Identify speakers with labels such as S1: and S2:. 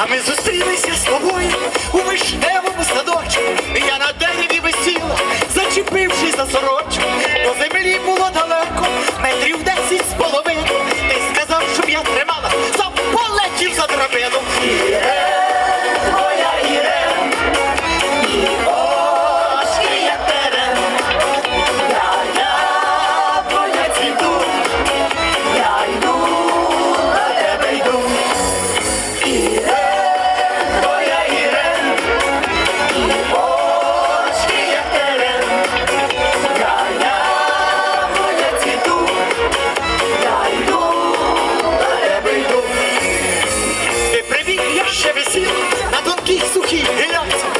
S1: А ми зустрілися з тобою dich suche ich,